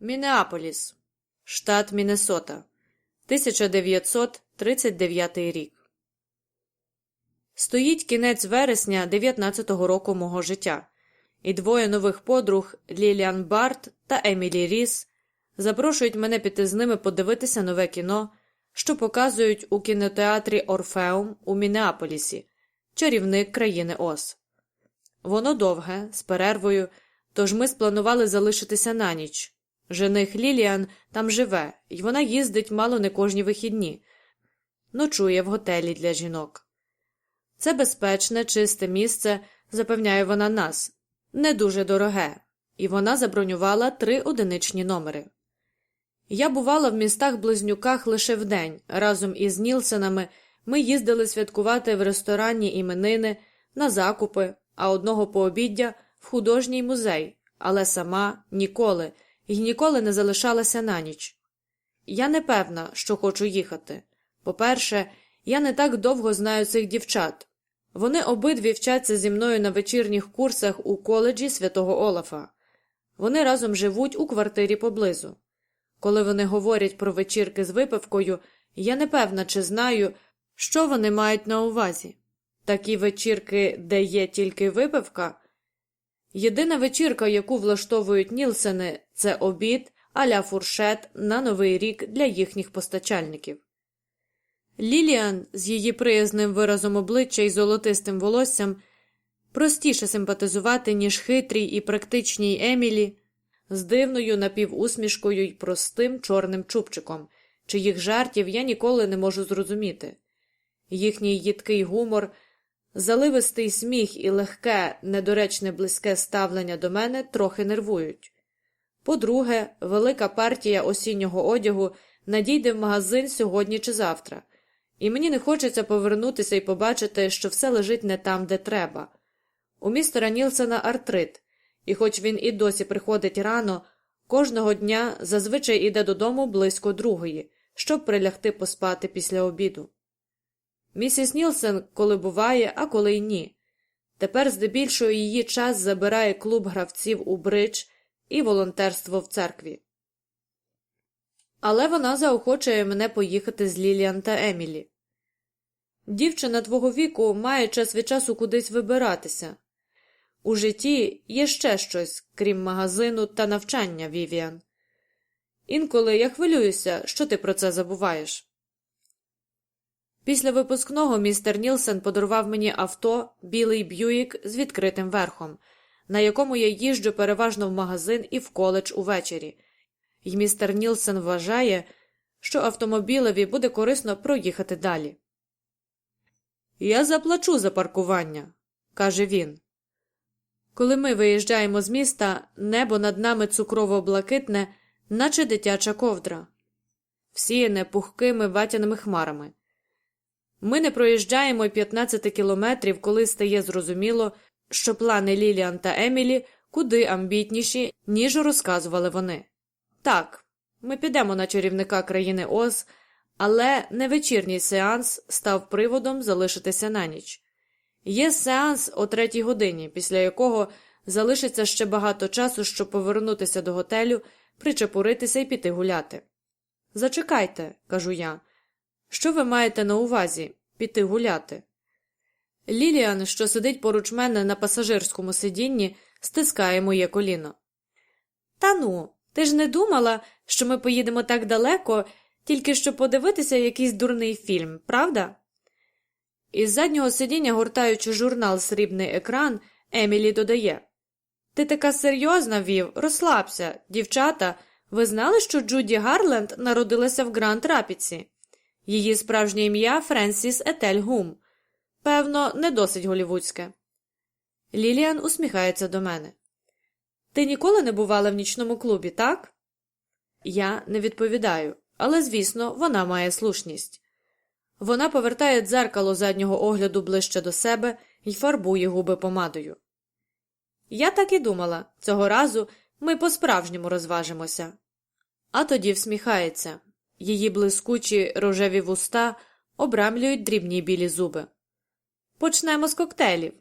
Мінеаполіс, штат Міннесота, 1939 рік. Стоїть кінець вересня 19-го року мого життя, і двоє нових подруг Ліліан Барт та Емілі Ріс запрошують мене піти з ними подивитися нове кіно, що показують у кінотеатрі Орфеум у Мінеаполісі, чарівник країни Оз. Воно довге, з перервою, тож ми спланували залишитися на ніч. Жених Ліліан там живе, і вона їздить мало не кожні вихідні, ночує в готелі для жінок. Це безпечне, чисте місце, запевняє вона нас, не дуже дороге, і вона забронювала три одиничні номери. Я бувала в містах близнюках лише вдень, разом із Нілсенами ми їздили святкувати в ресторанні іменини, на закупи, а одного пообіддя в художній музей, але сама ніколи і ніколи не залишалася на ніч. Я не певна, що хочу їхати. По-перше, я не так довго знаю цих дівчат. Вони обидві вчаться зі мною на вечірніх курсах у коледжі святого Олафа. Вони разом живуть у квартирі поблизу. Коли вони говорять про вечірки з випивкою, я не певна, чи знаю, що вони мають на увазі. Такі вечірки, де є тільки випивка. Єдина вечірка, яку влаштовують Нілсени, це обід аля фуршет на новий рік для їхніх постачальників. Ліліан з її приязним виразом обличчя і золотистим волоссям простіше симпатизувати, ніж хитрій і практичній Емілі, з дивною напівусмішкою й простим чорним чубчиком, чиїх жартів я ніколи не можу зрозуміти. Їхній їдкий гумор, заливистий сміх і легке, недоречне близьке ставлення до мене трохи нервують. По-друге, велика партія осіннього одягу надійде в магазин сьогодні чи завтра, і мені не хочеться повернутися і побачити, що все лежить не там, де треба. У містера Нілсена артрит, і хоч він і досі приходить рано, кожного дня зазвичай іде додому близько другої, щоб прилягти поспати після обіду. Місіс Нілсен коли буває, а коли й ні. Тепер здебільшого її час забирає клуб гравців у бридж і волонтерство в церкві. Але вона заохочує мене поїхати з Ліліан та Емілі. Дівчина твого віку має час від часу кудись вибиратися. У житті є ще щось, крім магазину та навчання, Вівіан. Інколи я хвилююся, що ти про це забуваєш. Після випускного містер Нілсен подарував мені авто білий б'юїк з відкритим верхом, на якому я їжджу переважно в магазин і в коледж увечері, і містер Нілсен вважає, що автомобілеві буде корисно проїхати далі. Я заплачу за паркування, каже він. Коли ми виїжджаємо з міста, небо над нами цукрово блакитне, наче дитяча ковдра, всіяне пухкими ватяними хмарами. Ми не проїжджаємо й 15 кілометрів, коли стає зрозуміло, що плани Ліліан та Емілі куди амбітніші, ніж розказували вони. Так, ми підемо на чарівника країни Оз, але не вечірній сеанс став приводом залишитися на ніч. Є сеанс о третій годині, після якого залишиться ще багато часу, щоб повернутися до готелю, причепуритися і піти гуляти. Зачекайте, кажу я. Що ви маєте на увазі піти гуляти? Ліліан, що сидить поруч мене на пасажирському сидінні, стискає моє коліно. Та ну, ти ж не думала, що ми поїдемо так далеко, тільки щоб подивитися якийсь дурний фільм, правда? Із заднього сидіння, гортаючи журнал Срібний екран, Емілі додає Ти така серйозна, Вів, розслабся, дівчата. Ви знали, що Джуді Гарленд народилася в Гранд Рапіці? Її справжнє ім'я Френсіс Етель Гум. Певно, не досить голівудське. Ліліан усміхається до мене. Ти ніколи не бувала в нічному клубі, так? Я не відповідаю, але, звісно, вона має слушність. Вона повертає дзеркало заднього огляду ближче до себе і фарбує губи помадою. Я так і думала цього разу ми по-справжньому розважимося. А тоді всміхається. Її блискучі рожеві вуста обрамлюють дрібні білі зуби. Почнемо з коктейлів.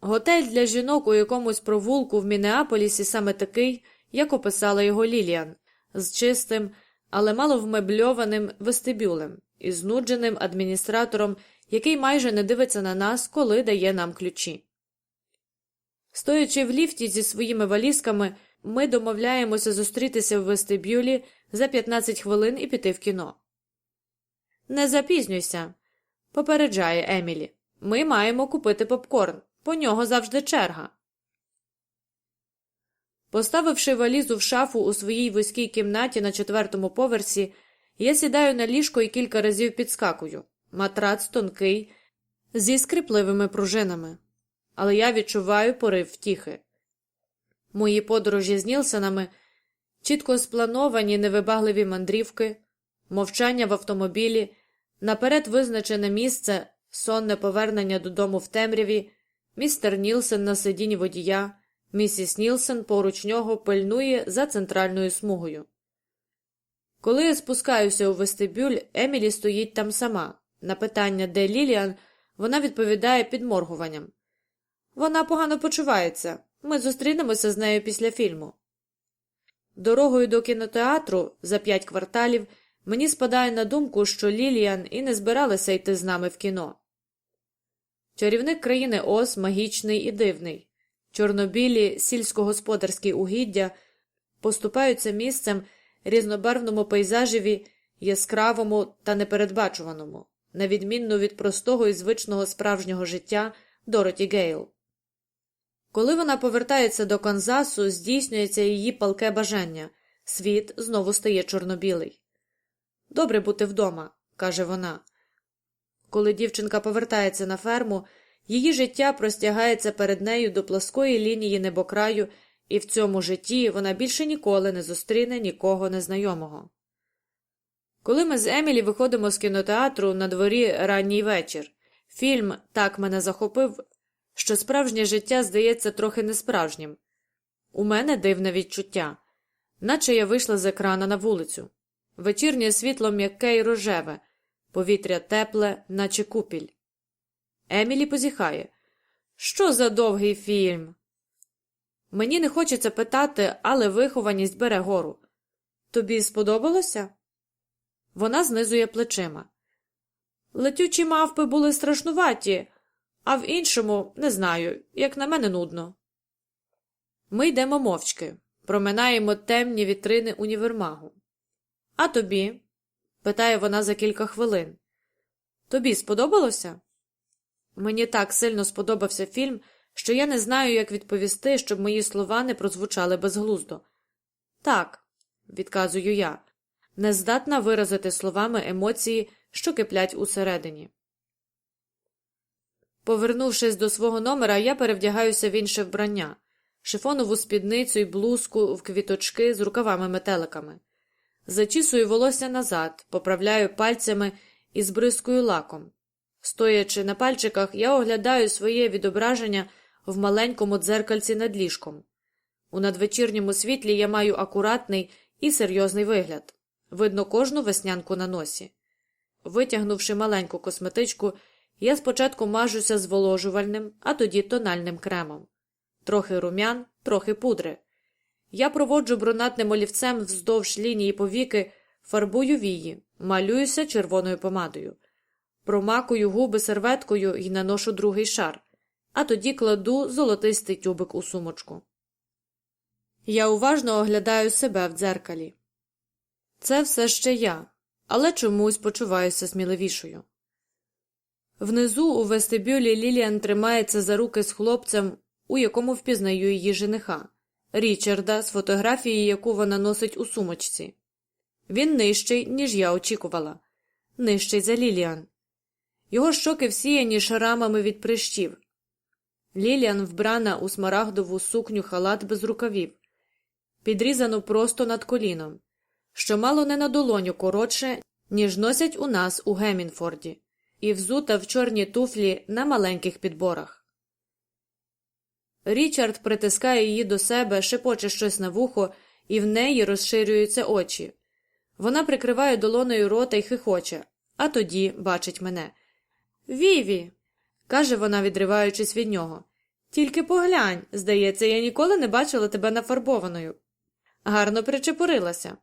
Готель для жінок у якомусь провулку в Мінеаполісі саме такий, як описала його Ліліан, з чистим, але мало вмебльованим вестибюлем і знудженим адміністратором, який майже не дивиться на нас, коли дає нам ключі. Стоячи в ліфті зі своїми валізками, ми домовляємося зустрітися в вестибюлі за 15 хвилин і піти в кіно. Не запізнюйся, попереджає Емілі. Ми маємо купити попкорн. По нього завжди черга. Поставивши валізу в шафу у своїй вузькій кімнаті на четвертому поверсі, я сідаю на ліжко і кілька разів підскакую. Матрац тонкий, зі скріпливими пружинами. Але я відчуваю порив втіхи. Мої подорожі з Нілсенами, чітко сплановані невибагливі мандрівки, мовчання в автомобілі, наперед визначене місце, сонне повернення додому в темряві, містер Нілсен на сидінні водія, місіс Нілсен поруч нього пильнує за центральною смугою. Коли я спускаюся у вестибюль, Емілі стоїть там сама. На питання, де Ліліан, вона відповідає підморгуванням. Вона погано почувається. Ми зустрінемося з нею після фільму. Дорогою до кінотеатру за п'ять кварталів мені спадає на думку, що Ліліан і не збиралася йти з нами в кіно. Чарівник країни Оз магічний і дивний. Чорнобілі сільськогосподарські угіддя поступаються місцем різнобарвному пейзажеві, яскравому та непередбачуваному, на відмінно від простого і звичного справжнього життя Дороті Гейл. Коли вона повертається до Канзасу, здійснюється її палке бажання світ знову стає чорнобілий. Добре бути вдома, каже вона. Коли дівчинка повертається на ферму, її життя простягається перед нею до плоскої лінії небокраю, і в цьому житті вона більше ніколи не зустріне нікого незнайомого. Коли ми з Емілі виходимо з кінотеатру на дворі ранній вечір, фільм так мене захопив, що справжнє життя здається трохи несправжнім. У мене дивне відчуття, наче я вийшла з екрана на вулицю. Вечірнє світло м'яке й рожеве, повітря тепле, наче купіль. Емілі позіхає. Що за довгий фільм? Мені не хочеться питати, але вихованість бере гору. Тобі сподобалося? Вона знизує плечима. Летючі мавпи були страшнуваті, а в іншому не знаю, як на мене нудно. Ми йдемо мовчки, проминаємо темні вітрини універмагу. А тобі? питає вона за кілька хвилин. Тобі сподобалося? Мені так сильно сподобався фільм, що я не знаю, як відповісти, щоб мої слова не прозвучали безглуздо. Так, відказую я, не здатна виразити словами емоції, що киплять усередині. Повернувшись до свого номера, я перевдягаюся в інше вбрання шифонову спідницю і блузку в квіточки з рукавами-метеликами. Зачісую волосся назад, поправляю пальцями і збризкую лаком. Стоячи на пальчиках, я оглядаю своє відображення в маленькому дзеркальці над ліжком. У надвечірньому світлі я маю акуратний і серйозний вигляд. Видно кожну веснянку на носі. Витягнувши маленьку косметичку, я спочатку мажуся зволожувальним, а тоді тональним кремом. Трохи рум'ян, трохи пудри. Я проводжу брунатним олівцем вздовж лінії повіки, фарбую вії, малююся червоною помадою, промакую губи серветкою і наношу другий шар, а тоді кладу золотистий тюбик у сумочку. Я уважно оглядаю себе в дзеркалі. Це все ще я, але чомусь почуваюся сміливішою. Внизу у вестибюлі Ліліан тримається за руки з хлопцем, у якому впізнаю її жениха. Річарда з фотографії, яку вона носить у сумочці. Він нижчий, ніж я очікувала, нижчий за Ліліан. Його щоки всіяні шарамами від прищів. Ліліан вбрана у смарагдову сукню халат без рукавів, підрізану просто над коліном, що мало не на долоню коротше, ніж носять у нас у Гемінфорді, і взута в чорні туфлі на маленьких підборах. Річард притискає її до себе, шепоче щось на вухо, і в неї розширюються очі. Вона прикриває долоною рота й хихоче, а тоді бачить мене. Віві, каже вона, відриваючись від нього. Тільки поглянь, здається, я ніколи не бачила тебе нафарбованою. Гарно причепурилася.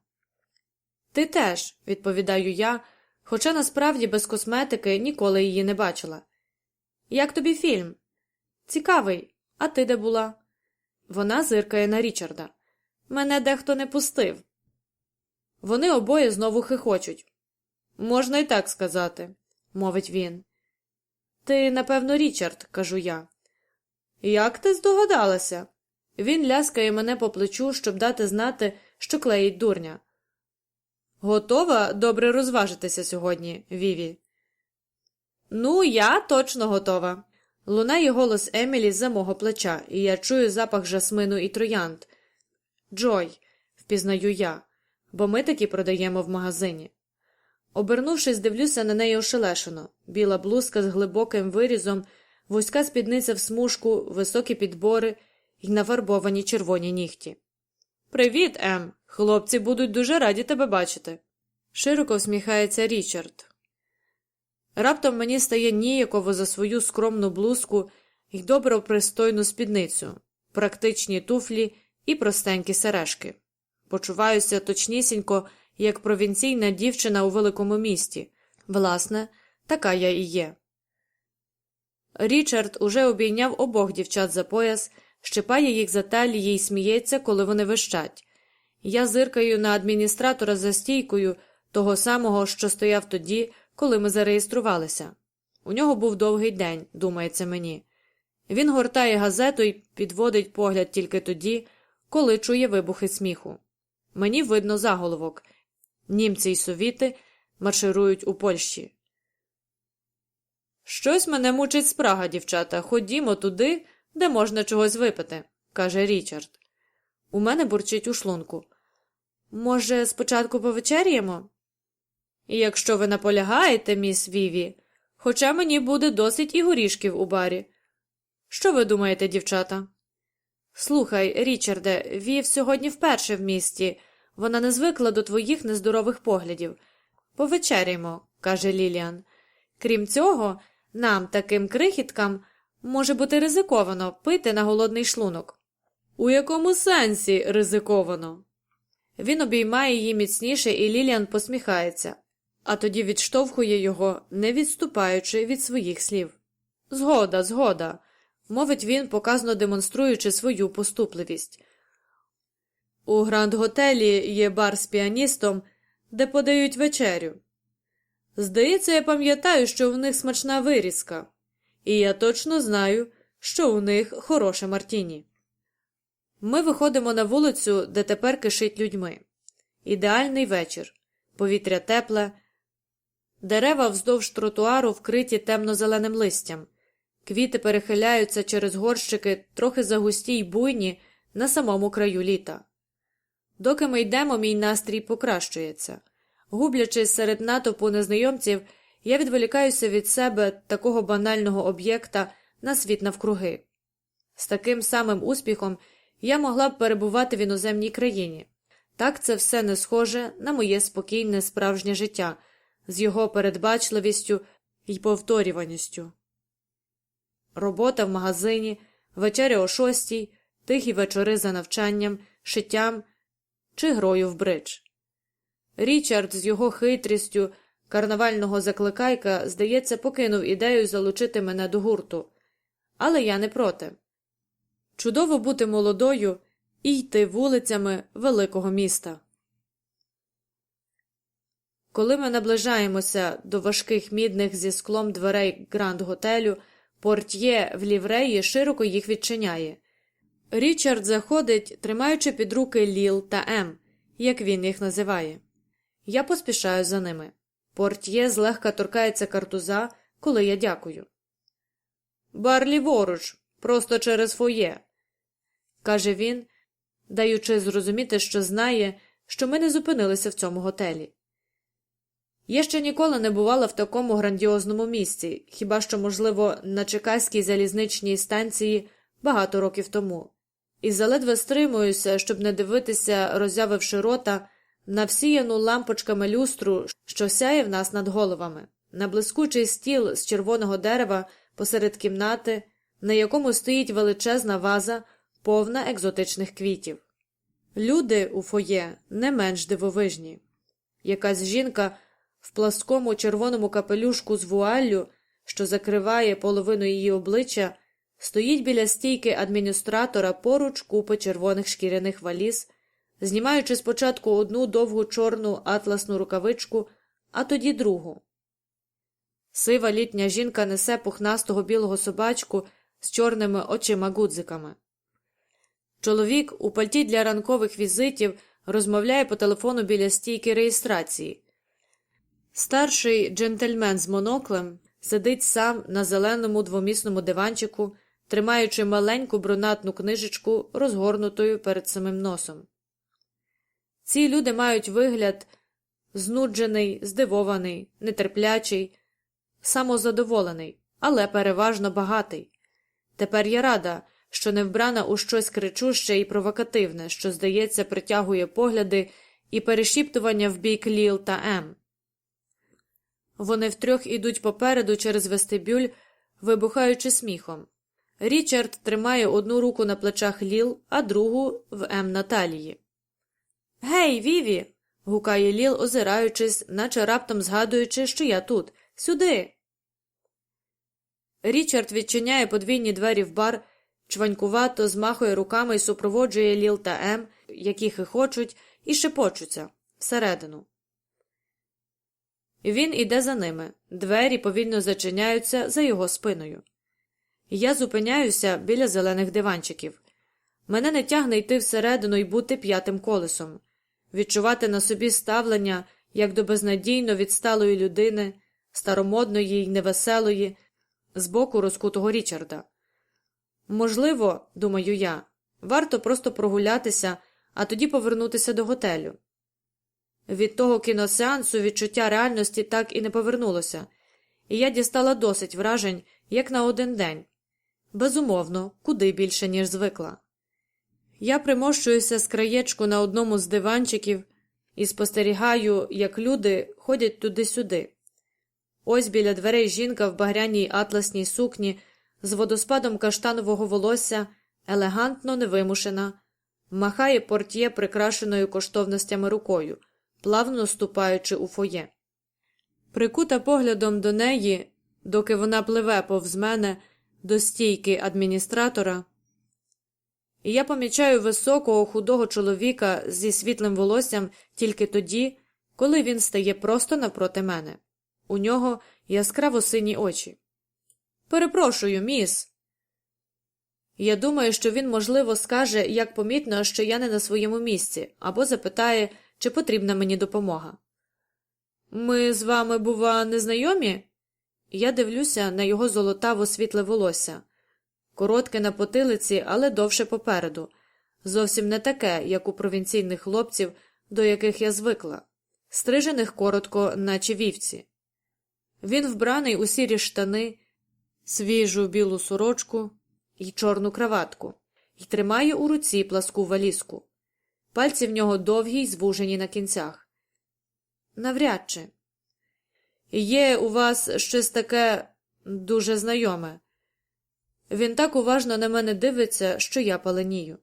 Ти теж, відповідаю я, хоча насправді без косметики ніколи її не бачила. Як тобі фільм? Цікавий, а ти де була? Вона зиркає на Річарда. Мене дехто не пустив. Вони обоє знову хихочуть. Можна і так сказати, мовить він. Ти, напевно, Річард, кажу я. Як ти здогадалася? Він ляскає мене по плечу, щоб дати знати, що клеїть дурня. Готова добре розважитися сьогодні, Віві? Ну, я точно готова. Лунає голос Емілі за мого плеча, і я чую запах жасмину і троянд. Джой, впізнаю я, бо ми такі продаємо в магазині. Обернувшись, дивлюся на неї ошелешено біла блузка з глибоким вирізом, вузька спідниця в смужку, високі підбори і нафарбовані червоні нігті. Привіт, Ем. Хлопці будуть дуже раді тебе бачити. Широко всміхається Річард. Раптом мені стає ніяково за свою скромну блузку і добро пристойну спідницю, практичні туфлі і простенькі сережки. Почуваюся точнісінько, як провінційна дівчина у великому місті. Власне, така я і є. Річард уже обійняв обох дівчат за пояс, щипає їх за талії і сміється, коли вони вищать. Я зиркаю на адміністратора за стійкою того самого, що стояв тоді, коли ми зареєструвалися. У нього був довгий день, думається мені. Він гортає газету і підводить погляд тільки тоді, коли чує вибухи сміху. Мені видно заголовок німці й совіти марширують у Польщі. Щось мене мучить спрага, дівчата. Ходімо туди, де можна чогось випити, каже Річард. У мене бурчить у шлунку. Може, спочатку повечеряємо? І якщо ви наполягаєте, міс Віві, хоча мені буде досить і горішків у барі. Що ви думаєте, дівчата? Слухай, Річарде, Вів сьогодні вперше в місті. Вона не звикла до твоїх нездорових поглядів. Повечеряємо, каже Ліліан. Крім цього, нам, таким крихіткам, може бути ризиковано пити на голодний шлунок. У якому сенсі ризиковано? Він обіймає її міцніше, і Ліліан посміхається, а тоді відштовхує його, не відступаючи від своїх слів. Згода, згода, мовить він, показно демонструючи свою поступливість. У гранд готелі є бар з піаністом, де подають вечерю. Здається, я пам'ятаю, що в них смачна вирізка, і я точно знаю, що у них хороше Мартіні. Ми виходимо на вулицю, де тепер кишить людьми. Ідеальний вечір, повітря тепле, дерева вздовж тротуару вкриті темно-зеленим листям, квіти перехиляються через горщики, трохи загусті й буйні на самому краю літа. Доки ми йдемо, мій настрій покращується. Гублячись серед натовпу незнайомців, я відволікаюся від себе такого банального об'єкта на світ навкруги. З таким самим успіхом я могла б перебувати в іноземній країні. Так це все не схоже на моє спокійне справжнє життя з його передбачливістю і повторюваністю. Робота в магазині, вечеря о шостій, тихі вечори за навчанням, шиттям чи грою в бридж. Річард з його хитрістю карнавального закликайка, здається, покинув ідею залучити мене до гурту, але я не проти. Чудово бути молодою і йти вулицями великого міста. Коли ми наближаємося до важких мідних зі склом дверей гранд готелю, портьє в лівреї широко їх відчиняє. Річард заходить, тримаючи під руки Ліл та Ем, як він їх називає. Я поспішаю за ними. Портьє злегка торкається картуза, коли я дякую. Бар ліворуч, просто через фоє, каже він, даючи зрозуміти, що знає, що ми не зупинилися в цьому готелі. Я ще ніколи не бувала в такому грандіозному місці, хіба що, можливо, на Чекаській залізничній станції багато років тому, і заледве стримуюся, щоб не дивитися, роззявивши рота, на всіяну лампочками люстру, що сяє в нас над головами, на блискучий стіл з червоного дерева посеред кімнати, на якому стоїть величезна ваза, повна екзотичних квітів. Люди у фоє не менш дивовижні. Якась жінка в пласкому червоному капелюшку з вуаллю, що закриває половину її обличчя, стоїть біля стійки адміністратора поруч купи червоних шкіряних валіз, знімаючи спочатку одну довгу чорну атласну рукавичку, а тоді другу. Сива літня жінка несе пухнастого білого собачку з чорними очима гудзиками. Чоловік у пальті для ранкових візитів розмовляє по телефону біля стійки реєстрації. Старший джентльмен з моноклем сидить сам на зеленому двомісному диванчику, тримаючи маленьку брунатну книжечку, розгорнутою перед самим носом. Ці люди мають вигляд знуджений, здивований, нетерплячий, самозадоволений, але переважно багатий. Тепер я рада, що не вбрана у щось кричуще і провокативне, що, здається, притягує погляди і перешіптування в бік Ліл та Ем. Вони втрьох ідуть попереду через вестибюль, вибухаючи сміхом. Річард тримає одну руку на плечах Ліл, а другу в М на талії. Гей, Віві. гукає Ліл, озираючись, наче раптом згадуючи, що я тут. Сюди. Річард відчиняє подвійні двері в бар, чванькувато змахує руками і супроводжує Ліл та М, які хихочуть і шепочуться всередину. Він іде за ними. Двері повільно зачиняються за його спиною. Я зупиняюся біля зелених диванчиків. Мене не тягне йти всередину і бути п'ятим колесом, відчувати на собі ставлення як до безнадійно відсталої людини, старомодної й невеселої, з боку розкутого Річарда. Можливо, думаю я, варто просто прогулятися, а тоді повернутися до готелю. Від того кіносеансу відчуття реальності так і не повернулося, і я дістала досить вражень, як на один день. Безумовно, куди більше, ніж звикла. Я примощуюся з краєчку на одному з диванчиків і спостерігаю, як люди ходять туди-сюди. Ось біля дверей жінка в багряній атласній сукні з водоспадом каштанового волосся, елегантно невимушена, махає портє прикрашеною коштовностями рукою, плавно ступаючи у фоє. Прикута поглядом до неї, доки вона пливе повз мене до стійки адміністратора, і я помічаю високого худого чоловіка зі світлим волоссям тільки тоді, коли він стає просто напроти мене. У нього яскраво сині очі. Перепрошую, міс. Я думаю, що він, можливо, скаже, як помітно, що я не на своєму місці, або запитає, чи потрібна мені допомога. Ми з вами, бува, незнайомі? Я дивлюся на його золотаво світле волосся, коротке на потилиці, але довше попереду, зовсім не таке, як у провінційних хлопців, до яких я звикла, стрижених коротко, наче вівці. Він вбраний у сірі штани, свіжу білу сорочку і чорну краватку, і тримає у руці пласку валізку. Пальці в нього довгі й звужені на кінцях. Навряд чи. Є у вас щось таке дуже знайоме. Він так уважно на мене дивиться, що я паленію.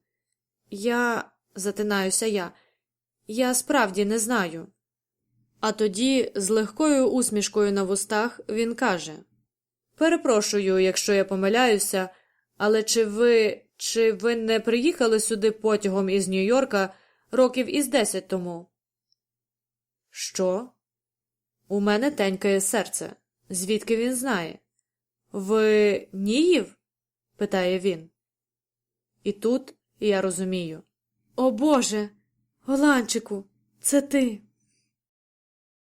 Я, затинаюся я, я справді не знаю. А тоді, з легкою усмішкою на вустах, він каже Перепрошую, якщо я помиляюся, але чи ви чи ви не приїхали сюди потягом із Нью-Йорка років із десять тому? Що? У мене тенькає серце. Звідки він знає? Ви Ніїв? питає він. І тут я розумію. О Боже, Голанчику, це ти.